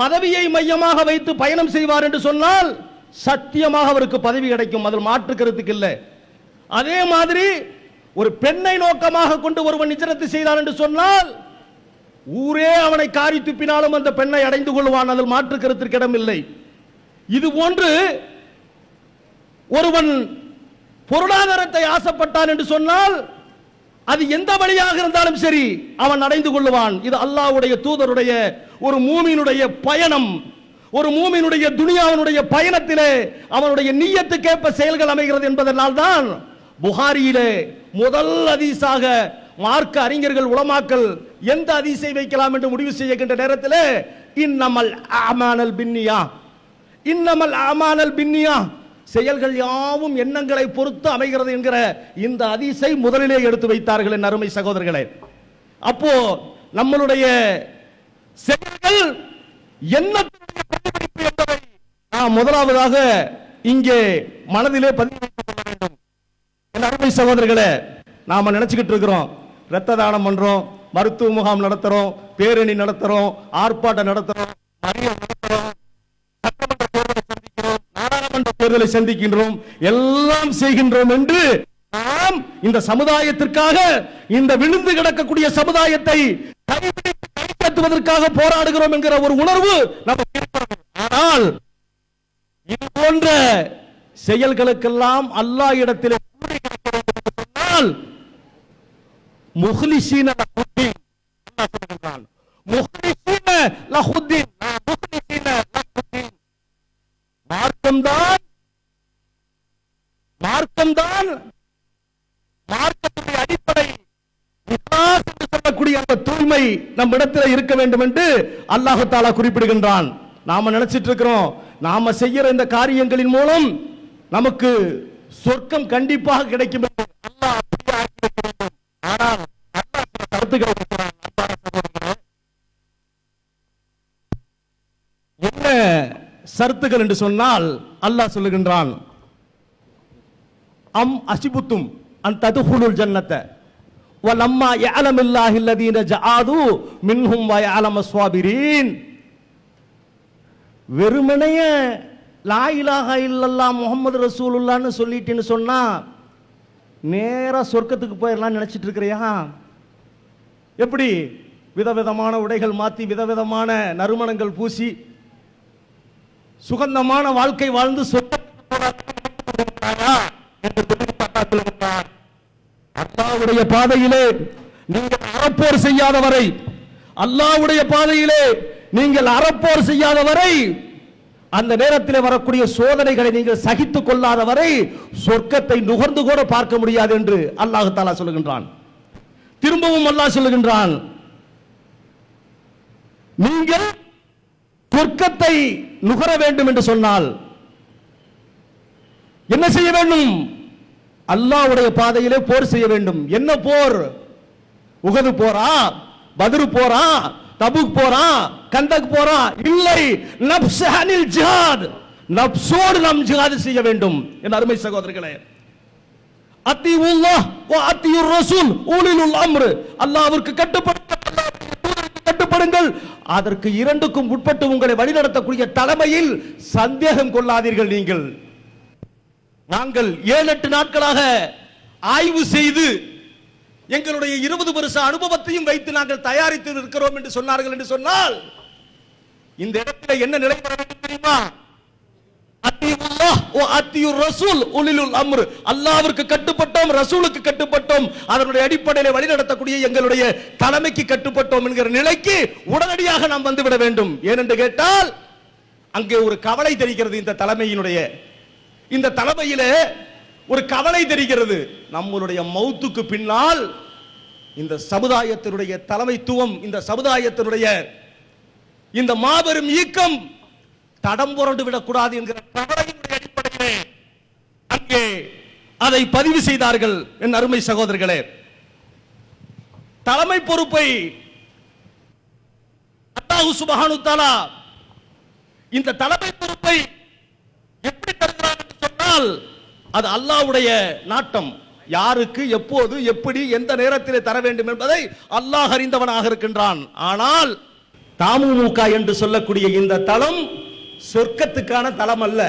பதவியை மையமாக வைத்து பயணம் செய்வார் என்று சொன்னால் சத்தியமாக அவருக்கு பதவி கிடைக்கும். அதில் மாற்று கருத்துக்கு இல்லை. அதே மாதிரி ஒரு பெண்ணை நோக்கமாக கொண்டு ஒருவன் நிச்சயத்தை செய்தான் என்று சொன்னால் ஊரே அவனை காரி துப்பினாலும் அந்த பெண்ணை அடைந்து கொள்வான். அதில் மாற்று கருத்திற்கு இடமில்லை இது போன்று ஒருவன் பொருளாதாரத்தை ஆசைப்பட்டான் என்று சொன்னால் அது எந்த வழியாக இருந்தாலும் சரி அவன் அடைந்து கொள்ளுவான். இது அல்லாவுடைய தூதருடைய ஒரு மூமியினுடைய பயணம் ஒரு மூமியினுடைய துனியாவினுடைய பயணத்திலே அவனுடைய நீயத்துக்கேற்ப செயல்கள் அமைகிறது என்பதனால் தான் புகாரியிலே முதல் அதிசாக மார்க்க அறிஞர்கள் உளமாக்கல் எந்த அதிசை வைக்கலாம் என்று முடிவு செய்கின்ற நேரத்தில் இன்னமல் அமானல் பின்னியா? இன்னமல் அமானல் பின்னியா? செயல்கள் யாவும் எண்ணங்களை பொறுத்து அமைகிறது என்கிற இந்த அதிசை முதலிலே எடுத்து வைத்தார்கள் என் அருமை சகோதரர்களே. அப்போ நம்மளுடைய செயல்கள் என்ன பிரதிபலிப்பு என்பதை நாம் முதலாவதாக இங்கே மனதிலே பதிவு வைத்துக் கொள்ள வேண்டும். என் அருமை சகோதரர்களே நாம நினைச்சுக்கிட்டு இருக்கிறோம். ரத்த தானம் பண்றோம் மருத்துவ முகாம் நடத்துறோம் பேரணி நடத்துறோம் ஆர்ப்பாட்டம் நடத்துறோம் மறியல் நடத்துறோம் சட்டமன்ற தேர்தலை சந்திக்கிறோம் நாடாளுமன்ற தேர்தலை சந்திக்கின்றோம் எல்லாம் செய்கின்றோம் என்று நாம் இந்த சமுதாயத்திற்காக இந்த விழுந்து கிடக்கக்கூடிய சமுதாயத்தை கைப்பற்றுவதற்காக போராடுகிறோம் என்கிற ஒரு உணர்வு ஆனால் இது போன்ற செயல்களுக்கெல்லாம் அல்லாஹ் இடத்திலே முஹ்லிசீன மார்க்கம்தான் மார்க்கம்தான் மார்க்கத்துடைய அடிப்படை சொல்லக்கூடிய அந்த தூய்மை நம் இடத்துல இருக்க வேண்டும் என்று அல்லாஹ் தாலா குறிப்பிடுகின்றான். நாம நினைச்சிட்டு இருக்கிறோம். நாம செய்யற இந்த காரியங்களின் மூலம் நமக்கு சொர்க்கம் கண்டிப்பாக கிடைக்கும் ஆனால் என்ன சருத்துகள் என்று சொன்னால் அல்லாஹ் சொல்லுகின்றான். அம் அசிபுத்தும் அந்த ததுகுலுல் ஜன்னத்தை. வலம்மா يعلم الله الذين جاءوا منهم ويعلم الصابرين வெறுமனைய லா இலாஹா இல்லல்லா முகமது ரசூலுல்லான்னு சொல்லிட்டேன்னு சொன்னா நேரா சொர்க்கத்துக்கு போயிடலாம் நினைச்சிட்டு இருக்கிறியா எப்படி விதவிதமான உடைகள் மாத்தி விதவிதமான நறுமணங்கள் பூசி சுகந்தமான வாழ்க்கை வாழ்ந்து சொர்க்கத்துக்கு போறாயா என்று சொல்லி அல்லாஹ் சொல்லுகிறார் அல்லாவுடைய பாதையிலே நீங்கள் அறப்போர் செய்யாத வரை அல்லாஹ்வுடைய பாதையிலே நீங்கள் அறப்போர் செய்யாத வரை அந்த நேரத்தில் வரக்கூடிய சோதனைகளை நீங்கள் சகித்துக் கொள்ளாத வரை சொர்க்கத்தை நுகர்ந்து கூட பார்க்க முடியாது என்று அல்லாஹு தாலா சொல்லுகின்றான். திரும்பவும் அல்லாஹ் சொல்லுகின்றான் நீங்கள் சொர்க்கத்தை நுகர வேண்டும் என்று சொன்னால் என்ன செய்ய வேண்டும்? அல்லாஹ்வுடைய பாதையிலே போர் செய்ய வேண்டும். என்ன போர்? உகது போரா? பதிரு போரா? தபுக் போரா? கந்தக் போரா? இல்லை. நப்ஸ் அனில் ஜிஹாத். நப்சோடு நாம் ஜிஹாது செய்ய வேண்டும். என் அருமை சகோதரர்களே அத்தியுல்லாஹ் வ அத்தியுர் ரசூல் ஊலிலுல் அம்ர். அல்லாஹ்விற்கு கட்டுப்படுங்கள் கட்டுப்படுங்கள். அதற்கு இரண்டுக்கும் உட்பட்டு உங்களை வழிநடத்தக்கூடிய தலைமையில் சந்தேகம் கொள்ளாதீர்கள் நீங்கள். நாங்கள் ஏழு எட்டு நாட்களாக ஆய்வு செய்து எங்களுடைய இருபது வருஷ அனுபவத்தையும் வைத்து நாங்கள் தயாரித்து இருக்கிறோம் என்று சொன்னார்கள் என்று சொன்னால் இந்த இடத்துல என்ன நிலை வர வேண்டும் தெரியுமா? அல்லாவிற்கு அத்தியுர் ரசூல் கட்டுப்பட்டோம் ரசூலுக்கு கட்டுப்பட்டோம். அதனுடைய அடிப்படையில் வழிநடத்தக்கூடிய எங்களுடைய தலைமைக்கு கட்டுப்பட்டோம் என்கிற நிலைக்கு உடனடியாக நாம் வந்துவிட வேண்டும். ஏனென்று கேட்டால் அங்கே ஒரு கவலை தெரிகிறது இந்த தலைமையினுடைய இந்த தலைமையில ஒரு கவலை தெரிகிறது. நம்மளுடைய மௌத்துக்கு பின்னால் இந்த சமுதாயத்தினுடைய தலைமைத்துவம் இந்த சமுதாயத்தினுடைய இந்த மாபெரும் ஈக்கம் தடம் புரண்டு விடக்கூடாது என்கிற கவலையினுடைய அடிப்படையிலே அங்கே அதை பதிவு செய்தார்கள் என் அருமை சகோதரர்களே. தலைமை பொறுப்பை அல்லாஹு சுபஹானு தாலா இந்த தலைமை பொறுப்பை எப்படி ஆனால் அது அல்லாவுடைய நாட்டம். யாருக்கு எப்போது எப்படி எந்த நேரத்திலே தர வேண்டும் என்பதை அல்லாஹ் அறிந்தவனாக இருக்கின்றான். ஆனால் தாமுமுக என்று சொல்லக்கூடிய இந்த தளம் சொர்க்கத்துக்கான தளம் அல்ல.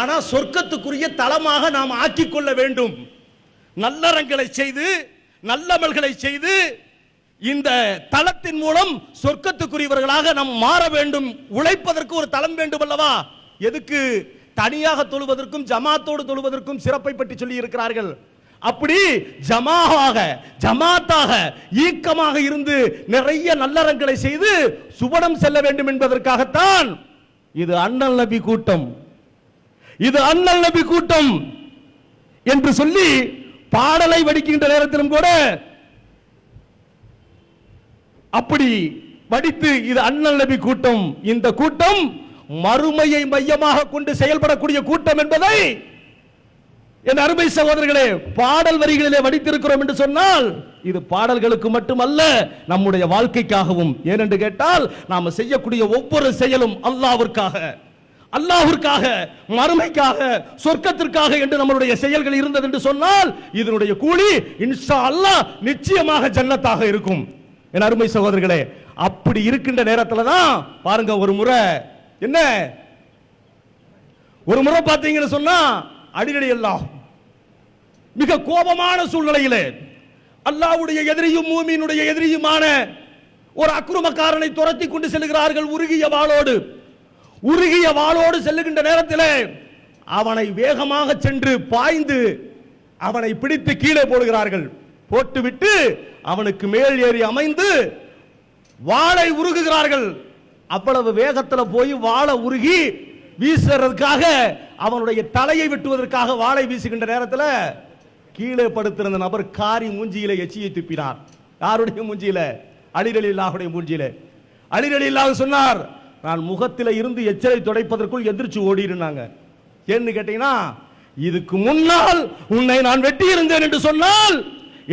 ஆனா சொர்க்கத்துக்குரிய தளமாக நாம் ஆக்கிக் கொள்ள வேண்டும். நல்லறங்களை செய்து நல்லமல்களை செய்து இந்த தளத்தின் மூலம் சொர்க்கத்துக்குரியவர்களாக நாம் மாற வேண்டும். உழைப்பதற்கு ஒரு தளம் வேண்டும் அல்லவா? எதுக்கு? தனியாக தொழுவதற்கும் ஜமாத்தோடு தொழுவதற்கும் சிறப்பை பற்றி சொல்லி இருக்கிறார்கள். அப்படி ஜமாவாக ஜமாத்தாக ஈக்கமாக இருந்து நிறைய நல்லறங்களை செய்து சுவனம் செல்ல வேண்டும் என்பதற்காகத்தான் இது அண்ணல் நபி கூட்டம். இது அண்ணல் நபி கூட்டம் என்று சொல்லி பாடலை வடிக்கின்ற நேரத்திலும் கூட அப்படி வடித்து இது அண்ணல் நபி கூட்டம். இந்த கூட்டம் மறுமையை மையமாக கொண்டு செயல்படக்கூடிய கூட்டம் என்பதை என் அருமை சகோதரர்களே பாடல் வரிகளிலே வடித்திருக்கிறோம் என்று சொன்னால் இது பாடல்களுக்கு மட்டுமல்ல நம்முடைய வாழ்க்கைக்காகவும். ஏனென்று கேட்டால் நாம் செய்யக்கூடிய ஒவ்வொரு செயலும் அல்லாவிற்காக அல்லாஹ்விற்காக மறுமைக்காக சொர்க்கத்திற்காக என்று நம்மளுடைய செயல்கள் இருந்தது என்று சொன்னால் இதனுடைய கூலி இன்ஷா அல்லாஹ் நிச்சயமாக ஜன்னத்தாக இருக்கும். என் அருமை சகோதரர்களே அப்படி இருக்கின்ற நேரத்தில் தான் பாருங்க ஒரு முறை என்ன? ஒரு முறை பார்த்தீங்கன்னு சொன்னா அடிக்கடி எல்லாம். மிக கோபமான சூழ்நிலையிலே அல்லாவுடைய எதிரியும் மூமியினுடைய எதிரியுமான ஒரு அக்ரமக்காரனை துரத்தி கொண்டு செல்கிறார்கள் உருகிய வாளோடு. உருகிய வாளோடு செல்லுகின்ற நேரத்திலே அவனை வேகமாக சென்று பாய்ந்து அவனை பிடித்து கீழே போடுகிறார்கள். போட்டுவிட்டு அவனுக்கு மேல் ஏறி அமைந்து வாளை உருகுகிறார்கள். அவ்வளவு வேகத்தில் போய் வாழை உருகி வீசுறதுக்காக அவனுடைய தலையை வெட்டுவதற்காக வாழை வீசுகின்ற நேரத்தில் கீழே படுத்திருந்த நபர் காரி மூஞ்சியில எச்சியை துப்பினார். யாருடைய மூஞ்சியில? அலிரலில்லாஹுடைய மூஞ்சியில. அலிரலில்லாஹ் சொன்னார் நான் முகத்தில் இருந்து எச்சலை துடைப்பதற்குள் எதிர்ச்சி ஓடிருந்தாங்க. ஏன்னு கேட்டீங்கன்னா இதுக்கு முன்னால் உன்னை நான் வெட்டி இருந்தேன் என்று சொன்னால்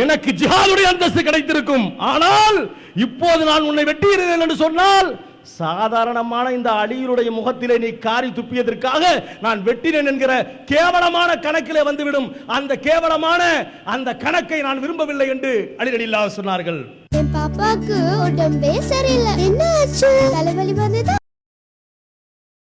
எனக்கு ஜிஹாதுடைய அந்தஸ்து கிடைத்திருக்கும். ஆனால் இப்போது நான் உன்னை வெட்டி இருந்தேன் என்று சொன்னால் சாதாரணமான இந்த அலியினுடைய முகத்திலே நீ காரி துப்பியதற்காக நான் வெட்டினேன் என்கிற கேவலமான கணக்கிலே வந்துவிடும். அந்த கேவலமான அந்த கணக்கை நான் விரும்பவில்லை என்று அலிரலில்லா சொன்னார்கள். என் பாப்பாக்கு உடம்பே சரியில்லை. என்ன ஆச்சு? தலைவலி வந்ததா?